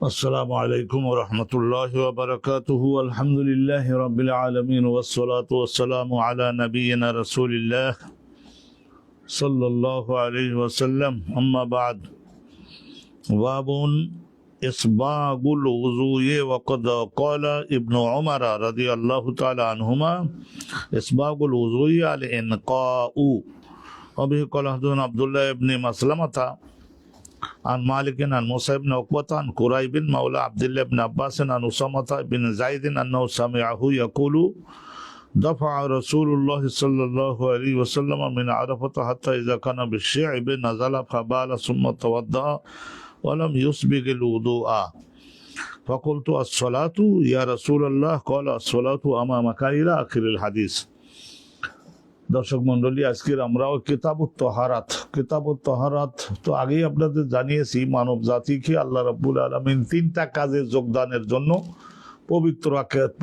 السلام عليكم ورحمة الله وبركاته. الحمد لله رب العالمين والصلاة والسلام على نبينا رسول الله صلى الله عليه وسلم. أما بعد باب إسباغ الوضوء وقد قال ابن عمر رضي الله تعالى عنهما إسباغ الوضوء الإنقاء. وبه قال عبد الله بن مسلمة عن مالك عن موسى بن عقبة عن قريب مولى عبد الله بن عباس عن أسامة بن زيد أنه سمعه يقول دفع رسول الله صلى الله عليه وسلم من عرفة حتى إذا كان بالشعب نزل فبال ثم توضأ ولم يسبق الوضوء فقلت الصلاة يا رسول الله قال الصلاة أمامك إلى آخر الحديث দর্শক মন্ডলী আজকের আমরাও কিতাবুত তহারাত কিতাবুত তহারাত তো আগেই আপনাদের জানিয়েছি, মানব জাতিকে আল্লাহ রাব্বুল আলমিন তিনটা কাজে যোগদানের জন্য পবিত্র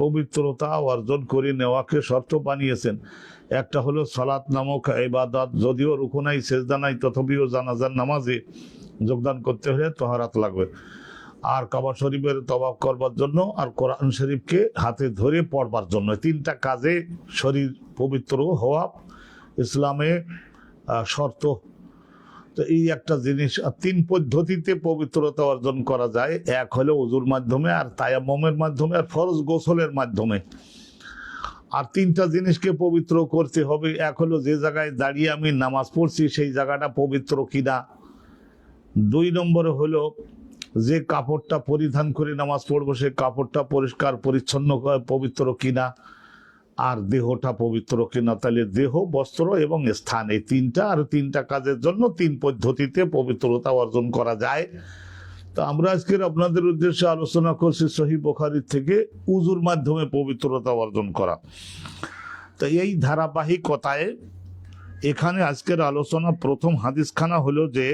পবিত্রতা অর্জন করে নেওয়াকে শর্ত বানিয়েছেন। একটা হলো সালাত নামক ইবাদত, যদিও রুকু নাই সেজদা নাই, তথাপিও জানাজার নামাজে যোগদান করতে হলে তহারাত লাগবে। আর কাবা শরীফের তবাব করবার জন্য আর কোরআন শরীফকে হাতে ধরে পড়বার জন্য। তিনটা কাজে শরীর পবিত্র হওয়া ইসলামে শর্ত। তো এই একটা জিনিস তিন পদ্ধতিতে পবিত্রতা অর্জন করা যায়। এক হলো উজুর মাধ্যমে আর তায়াম্মমের মাধ্যমে আর ফরজ গোসলের মাধ্যমে। আর তিনটা জিনিসকে পবিত্র করতে হবে। এক হলো যে জায়গায় দাঁড়িয়ে আমি নামাজ পড়ছি, সেই জায়গাটা পবিত্র কিনা। দুই নম্বরে হলো যে কাপড়টা পরিধান করে নামাজ পড়ব, সে কাপড়টা পরিষ্কার, পরিচ্ছন্ন, পবিত্র কিনা, আর দেহটা পবিত্র কিনা, তাহলে দেহ, বস্ত্র এবং স্থান, এই তিনটা আর তিনটা কাজের জন্য তিন পদ্ধতিতে পবিত্রতা অর্জন করা যায়। তো আমরা আজকের আপনাদের উদ্দেশ্যে আলোচনা করছি সহি বোখারির থেকে উজুর মাধ্যমে পবিত্রতা অর্জন করা। তো এই ধারাবাহিকতায় এখানে আজকের আলোচনা প্রথম হাদিসখানা হলো যে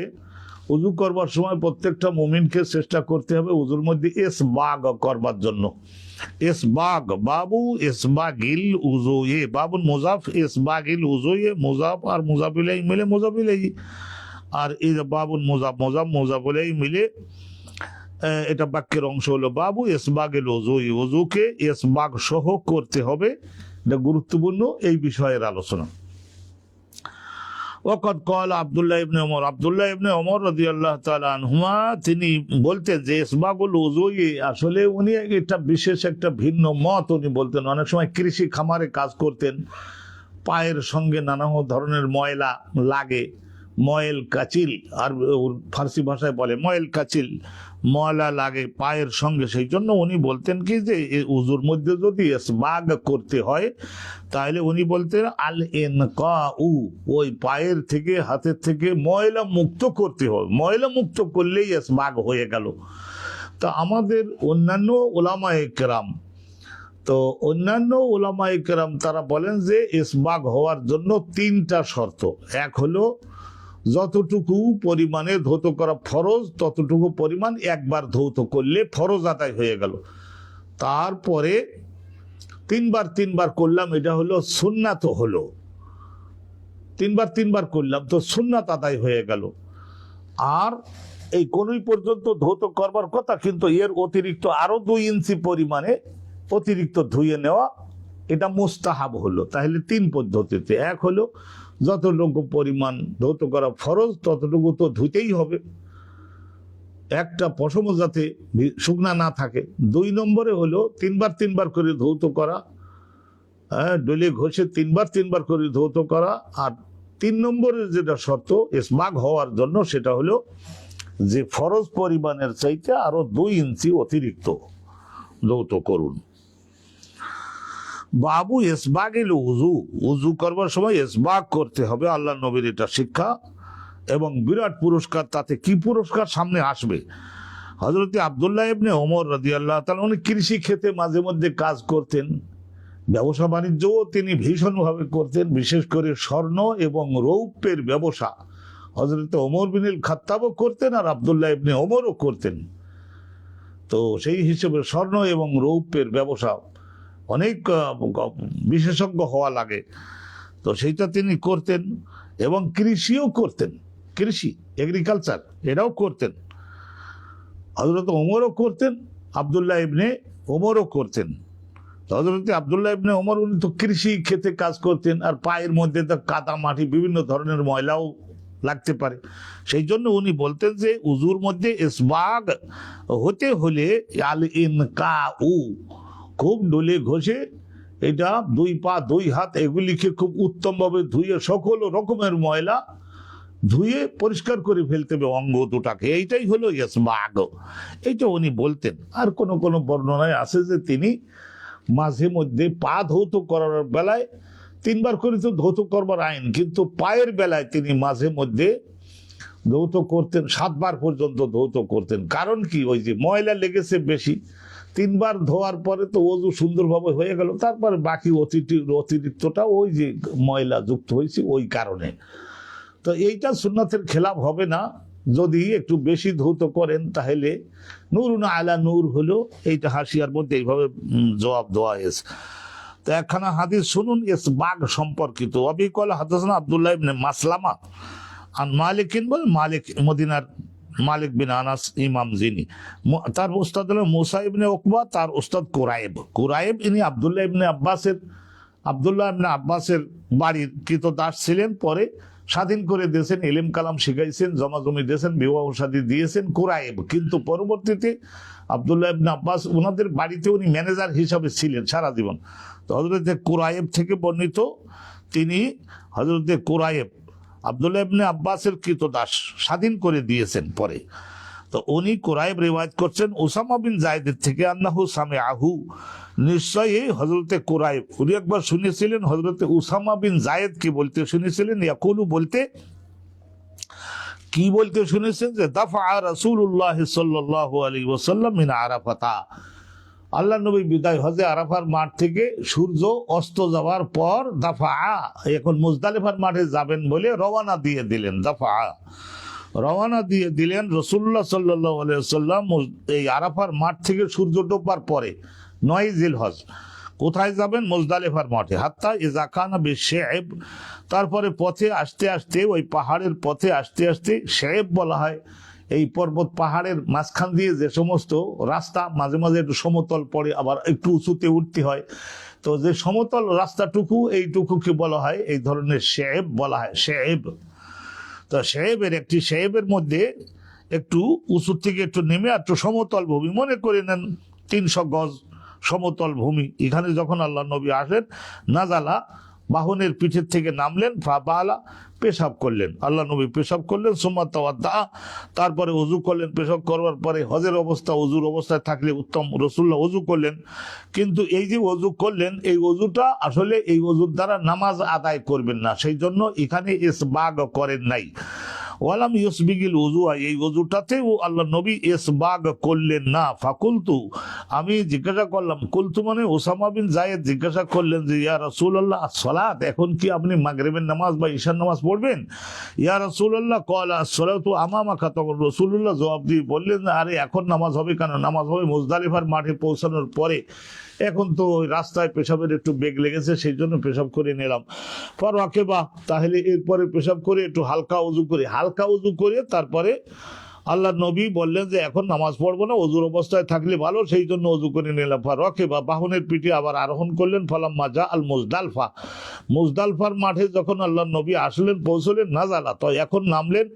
উজু করবার সময় প্রত্যেকটা মুমিনকে চেষ্টা করতে হবে উজুর মধ্যে এস বাগ করবার জন্য। এস বাগ, বাবু, এস বাগিল উজু এ বাবুল মুজাফ, এস বাগিল উজু এ মুজাফ আর মুজাফিলাই মিলে মুজাফিলাই আর এই যে বাবুল মুজাফ মুজাফ মুজাফিলাই মিলে এটা বাক্যের অংশ হলো বাবু এসবাগেল এই ওজুকে এসবাগ সহ করতে হবে। এটা গুরুত্বপূর্ণ এই বিষয়ের আলোচনা। ওকত call Abdullah ibn Umar Abdullah ibn Umar রদি আল্লাহ তালুমা তিনি বলতেন যে ইসবাগুল উজুই আসলে উনি একটা বিশেষ একটা ভিন্ন মত উনি বলতেন। অনেক সময় কৃষি খামারে কাজ করতেন, পায়ের সঙ্গে নানা ধরনের ময়লা লাগে। ময়েল কাচিল, আর ফার্সি ভাষায় বলে ময়েল কাচিল, ময়লা লাগে পায়ের সঙ্গে। সেই জন্য উনি বলতেন কি যে উজুর মধ্যে যদি বাগ করতে হয়, তাহলে উনি বলতেন, আল এন উ, ওই পায়ের থেকে, হাতের থেকে ময়লা মুক্ত করতে হবে ময়লা মুক্ত করলেই বাগ হয়ে গেল। তা আমাদের অন্যান্য ওলামায়ে কেরাম, তো অন্যান্য ওলামায়ে কেরাম তারা বলেন যে ইসবাগ হওয়ার জন্য তিনটা শর্ত। এক হলো যতটুকু পরিমাণে ধৌত করা ফরজ, ততটুকু পরিমাণ একবার ধৌত করলে ফরজ আদায় হয়ে গেল। তারপরে তিনবার তিনবার করলাম, এটা হলো সুন্নাত হলো। তিনবার তিনবার করলাম তো সুন্নাত আদায় হয়ে গেল। আর এই কোনই পর্যন্ত ধৌত করবার কথা, কিন্তু এর অতিরিক্ত আরও দুই ইঞ্চি পরিমাণে অতিরিক্ত ধুয়ে নেওয়া, এটা মুস্তাহাব হলো। তাহলে তিন পদ্ধতিতে, এক হলো যতটুকু পরিমাণ ধৌত করা ফরজ, ততটুকু তো ধুতেই হবে। একটা পশম যাতে শুকনা না থাকে। দুই নম্বরে হলো তিনবার তিনবার করে ধৌত করা হ্যাঁ ডলে ঘষে তিনবার তিনবার করে ধৌত করা। আর তিন নম্বরের যেটা শর্ত, স্মাগ হওয়ার জন্য সেটা হলো যে ফরজ পরিমাণের চাইতে আরও দুই ইঞ্চি অতিরিক্ত ধৌত করুন। বাবু এসবাগিল উজু উজু করবার সময় এসবাগ করতে হবে আল্লাহ নবীর এটা শিক্ষা। এবং বিরাট পুরস্কার, তাতে কি পুরস্কার সামনে আসবে? হজরত আবদুল্লাহ ইবনে ওমর রাজি আল্লাহ উনি কৃষি ক্ষেতে মাঝে মধ্যে কাজ করতেন। ব্যবসা বাণিজ্যও তিনি ভীষণভাবে করতেন, বিশেষ করে স্বর্ণ এবং রৌপ্যের ব্যবসা। হজরত ওমর বিনিল খাত্তাবও করতেন আর আবদুল্লাহ ইবনে ওমরও করতেন। তো সেই হিসেবে স্বর্ণ এবং রৌপ্যের ব্যবসা অনেক বিশেষজ্ঞ হওয়া লাগে। তো সেইটা তিনি করতেন এবং কৃষিও করতেন। কৃষি এগ্রিকালচার এটাও করতেন। হজরত ওমরও করতেন, আবদুল্লাহ ইবনে ওমরও করতেন। হজরত আবদুল্লাহ ইবনে ওমর, উনি তো কৃষি খেতে কাজ করতেন, আর পায়ের মধ্যে তো কাদা, মাটি, বিভিন্ন ধরনের ময়লাও লাগতে পারে। সেই জন্য উনি বলতেন যে, উজুর মধ্যে ইসবাগ হতে হলে আল ইন কা উ খুব ডলে ঘষে এটা দুই পা, দুই হাত এগুলিকে খুব উত্তমভাবে ধুয়ে সকল রকমের ময়লা ধুয়ে পরিষ্কার করে ফেলতে হবে অঙ্গ দুটাকে। এইটাই হলো ইসবাগ। এইটা উনি বলতেন। আর কোন কোন বর্ণনায় আছে যে তিনি মাঝে মধ্যে পা ধৌত করার বেলায় তিনবার করে তো ধৌত করবার আইন, কিন্তু পায়ের বেলায় তিনি মাঝে মধ্যে ধৌত করতেন, সাতবার পর্যন্ত ধৌত করতেন। কারণ কি? ওই যে ময়লা লেগেছে বেশি তিনবার ধোয়ার পরে তো ওজু সুন্দরভাবে হয়ে গেল। তারপরে বাকি অতিথি, অতিরিক্তটা ওই যে ময়লা যুক্ত হয়েছে, ওই কারণে। তো এইটা সুন্নাতের খেলাপ হবে না। যদি একটু বেশি ধৌত করেন তাহলে নূর না আলা নূর হলো এইটা হাসিয়ার মধ্যে এইভাবে জবাব দেওয়া হয়েছে। তো একখানা হাদিস শুনুন, এস বাঘ সম্পর্কিত। অবিকল হাদাসনা আবদুল্লাহ মাসলামা আর মালিকিন বল, মালিক মদিনার মালিক বিন আনাস ইমাম যিনি। তার উস্তাদ হলো মুসা ইবনে ওকবা তার উস্তাদ কুরাইব। কুরাইব ইনি আবদুল্লাহ ইবনে আব্বাসের, আবদুল্লাহ ইবনে আব্বাসের বাড়ির কৃত দাস ছিলেন। পরে স্বাধীন করে দিয়েছেন এলিম কালাম শিখাইছেন, জমাজমি দিয়েছেন, বিবাহ শাদী দিয়েছেন কুরাইব। কিন্তু পরবর্তীতে আবদুল্লাহ ইবনে আব্বাস ওনাদের বাড়িতে উনি ম্যানেজার হিসাবে ছিলেন সারা জীবন। তো হজরতে কুরাইব থেকে বর্ণিত তিনি হজরতে কুরাইব আবদুল্লাহ ইবনে আব্বাসের কৃতদাস স্বাধীন করে দিয়েছেন পরে। তো উনি কোরআব রেওয়ায়ত করছেন ওসামা বিন জায়দের থেকে, আন্নাহু সামে আহু নিশ্চয়ই হজরতে কোরআব উনি একবার শুনেছিলেন হজরতে উসামা বিন জায়েদ কি বলতে শুনেছিলেন? ইয়াকুলু বলতে, কি বলতে শুনেছেন? যে দাফা রাসূলুল্লাহ সাল্লাল্লাহু আলাইহি ওয়াসাল্লাম মিন আরাফাতা। আল্লাহ নবী বিদায় হজে আরাফার মাঠ থেকে সূর্য অস্ত যাওয়ার পর দাফা এখন মুজদালিফার মাঠে যাবেন বলে রওয়ানা দিয়ে দিলেন, দাফা রওয়ানা দিয়ে দিলেন রসুল্লাহ সাল্লাহ সাল্লাম এই আরাফার মাঠ থেকে সূর্য ডোবার পরে, নয় জিল হজ কোথায় যাবেন? মুজদালিফার মাঠে। হাত্তা ইজাকানা বে শেব তারপরে পথে আসতে আসতে, ওই পাহাড়ের পথে আসতে আসতে শেব বলা হয়। এই পর্বত পাহাড়ের মাঝখান দিয়ে যে সমস্ত রাস্তা মাঝে মাঝে একটু সমতল পড়ে, আবার একটু উঁচুতে উঠতে হয়। তো যে সমতল রাস্তাটুকু এইটুকুকে বলা হয়, এই ধরনের শেব বলা হয়, শেব। তো শেবের একটি, শেবের মধ্যে একটু উঁচুর থেকে একটু নেমে একটু সমতল ভূমি। মনে করে নেন তিনশো গজ সমতল ভূমি। এখানে যখন আল্লাহ নবী আসেন নাজালা বাহনের পিঠের থেকে নামলেন ফাবালা পেশাব করলেন। আল্লাহ নবী পেশাব করলেন, সোম্মা তাওয়াদ্দা, তারপরে উজু করলেন। পেশাব করবার পরে হজের অবস্থা অজুর অবস্থায় থাকলে উত্তম রসুল্লাহ অজু করলেন। কিন্তু এই যে অজু করলেন, এই অজুটা আসলে এই অজুর দ্বারা নামাজ আদায় করবেন না। সেই জন্য এখানে ইসবাগ করেন নাই। ওয়ালাম ইউসবিগিল উজু এই অজুটাতেও আল্লাহ নবী ইসবাগ করলেন না। ফাকুলতু, আমি জিজ্ঞাসা করলাম, কুলতু মানে ওসামা বিন জায়েদ জিজ্ঞাসা করলেন যে, ইয়া রাসূলুল্লাহ সালাত এখন কি আপনি মাগরেবের নামাজ বা ঈশার নামাজ পড়বেন? ইয়া রাসূলুল্লাহ কলা সালাতু আমামাকা, তখন রসুল্লাহ জবাব দিয়ে বললেন, আরে এখন নামাজ হবে কেন? নামাজ হবে মুজদালিফার মাঠে পৌঁছানোর পরে। এখন তো রাস্তায় পেশাবের একটু বেগ লেগেছে, সেই জন্য পেশাব করে নিলাম। পর ওকে বা তাহলে এরপরে পেশাব করে একটু হালকা উজু করে। হালকা উজু করে তারপরে আল্লাহ নবী বললেন যে, এখন নামাজ পড়ব না, অজুর অবস্থায় থাকলে ভালো, সেই জন্য অজু করে নিলাম। ফা রকে বা বাহনের পিঠে আবার আরোহণ করলেন, ফলাম মাজা আল মুজদালফা। মুজদালফার মাঠে যখন আল্লাহ নবী আসলেন, পৌঁছলেন, নাজালা, তো এখন নামলেন,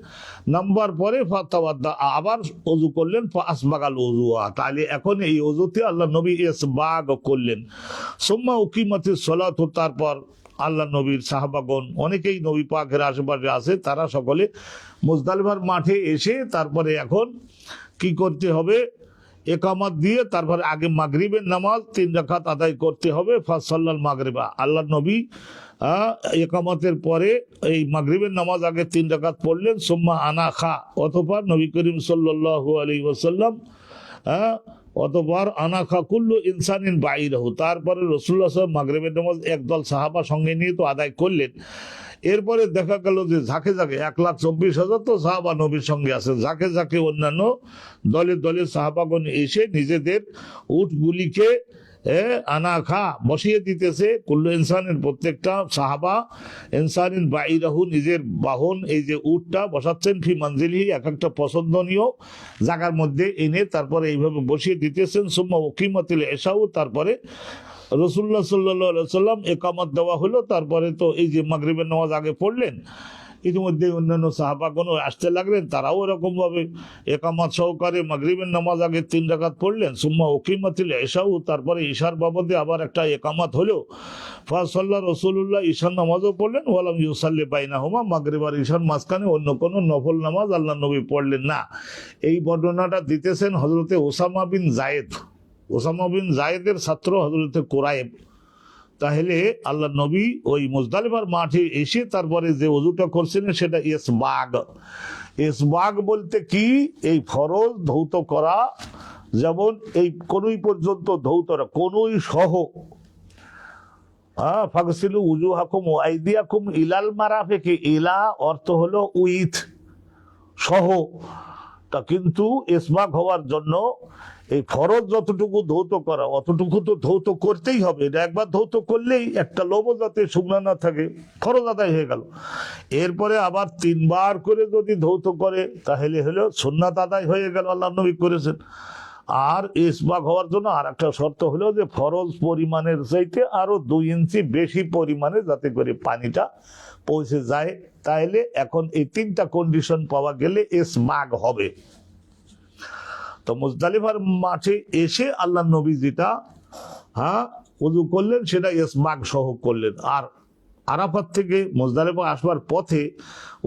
নামবার পরে ফাতাওয়াদ্দা, আবার অজু করলেন ফা আসবাগাল অজুয়া তাহলে এখন এই অজুতে আল্লাহ নবী এসবাগ করলেন। সোম্মা উকিমতি সলাত, তারপর আল্লাহ নবীর সাহাবাগণ, অনেকেই নবী পাকের আশেপাশে আছে, তারা সকলে মুজদালিফার মাঠে এসে তারপরে এখন কি করতে হবে? একামত দিয়ে তারপরে আগে মাগরিবের নামাজ তিন রাকাত আদায় করতে হবে ফাসাল্লাল মাগরিবা। আল্লাহ নবী একামতের পরে এই মাগরিবের নামাজ আগে তিন রাকাত পড়লেন, সোম্মা আনা খা অতপর নবী করিম সাল্লাল্লাহু আলাইহি ওয়াসাল্লাম হ্যাঁ অতবার আনা খাকুল্লু ইনসানিন বাইরহু তারপরে রসুল্লাহ সাহেব মাগরেবের নামাজ একদল সাহাবা সঙ্গে নিয়ে তো আদায় করলেন। এরপরে দেখা গেল যে ঝাঁকে ঝাঁকে এক লাখ চব্বিশ হাজার তো সাহাবা নবীর সঙ্গে আছে ঝাঁকে ঝাঁকে অন্যান্য দলে দলে সাহাবাগণ এসে নিজেদের উটগুলিকে এ আনা খা বসিয়ে দিতেছে কুল্লু ইনসানের প্রত্যেকটা সাহাবা। ইনসানিন বাইরাহু নিজের বাহন, এই যে উটটা বসাচ্ছেন ফি মঞ্জিলি এক একটা পছন্দনীয় জায়গার মধ্যে এনে তারপরে এইভাবে বসিয়ে দিতেছেন। সুম্মা ওকিমতিল এসাউ তারপরে রসুল্লাহ সাল্লাহ সাল্লাম একামত দেওয়া হলো। তারপরে তো এই যে মাগরিবের নামাজ আগে পড়লেন ইতিমধ্যে অন্যান্য সাহাবাগণও আসতে লাগলেন, তারাও এরকম ভাবে একামত সহকারে মাগরিবের নামাজ আগে তিন রাকাত পড়লেন, সুম্মা ওকিমাতিল এসাউ তারপরে ঈশার বাবদে আবার একটা একামত হলো। ফাসল্লাহ রসুল্লাহ ঈশার নামাজও পড়লেন ওয়ালাম ইউসাল্লি বাইনা হোমা মাগরিব আর ঈশার মাঝখানে অন্য কোনো নফল নামাজ আল্লাহ নবী পড়লেন না। এই বর্ণনাটা দিতেছেন হজরতে Usama bin Zaid. Usama bin জায়েদের ছাত্র হজরতে কোরায়েব তাহলে আল্লাহ নবী ওই মুজদালিফার মাঠে এসে তারপরে যে অজুটা করছেন সেটা ইসবাগ ইসবাগ বলতে কি? এই ফরজ ধৌত করা, যেমন এই কোনই পর্যন্ত ধৌতরা কোনই সহ। হ্যাঁ ফাগসিলু উজু হাকুম আইদিয়াকুম ইলাল মারাফেকে, ইলা অর্থ হলো উইথ, সহ। তা কিন্তু ইসবাগ হওয়ার জন্য এই ফরজ যতটুকু ধৌত করা, অতটুকু তো ধৌত করতেই হবে। এটা একবার ধৌত করলেই একটা লোভ যাতে শুকনা না থাকে, ফরজ আদায় হয়ে গেল। এরপরে আবার তিনবার করে যদি ধৌত করে, তাহলে হলো সুন্নাত আদায় হয়ে গেল, আল্লাহ নবী করেছেন। আর ইসবাগ হওয়ার জন্য আর একটা শর্ত হলো যে, ফরজ পরিমাণের চাইতে আরও দুই ইঞ্চি বেশি পরিমাণে যাতে করে পানিটা পৌঁছে যায়। তাহলে এখন এই তিনটা কন্ডিশন পাওয়া গেলে ইসবাগ হবে। তো মুজদালিফার মাঠে এসে আল্লাহ নবী যেটা হ্যাঁ উজু করলেন, সেটা ইসবাগ সহ করলেন। আর আরাফাত থেকে মুজদালিফা আসবার পথে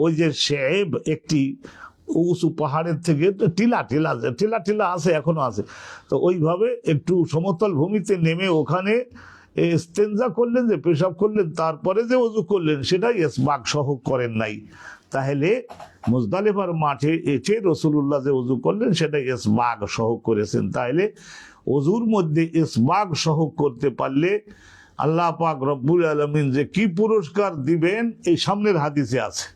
ওই যে শেব একটি উঁচু পাহাড়ের থেকে টিলা টিলা টিলা টিলা আছে, এখনও আছে। তো ওইভাবে একটু সমতল ভূমিতে নেমে ওখানে স্তেঞ্জা করলেন, যে পেশাব করলেন, তারপরে যে অজু করলেন, সেটা ইসবাগ সহ করেন নাই। তাহলে মুজদালিফার মাঠে এসে রসুল্লাহ যে উজু করলেন, সেটা ইসবাগ সহ করেছেন। তাহলে অজুর মধ্যে ইসবাগ সহ করতে পারলে আল্লাহ পাক রব্বুল আলমিন যে কি পুরস্কার দিবেন, এই সামনের হাদিসে আছে।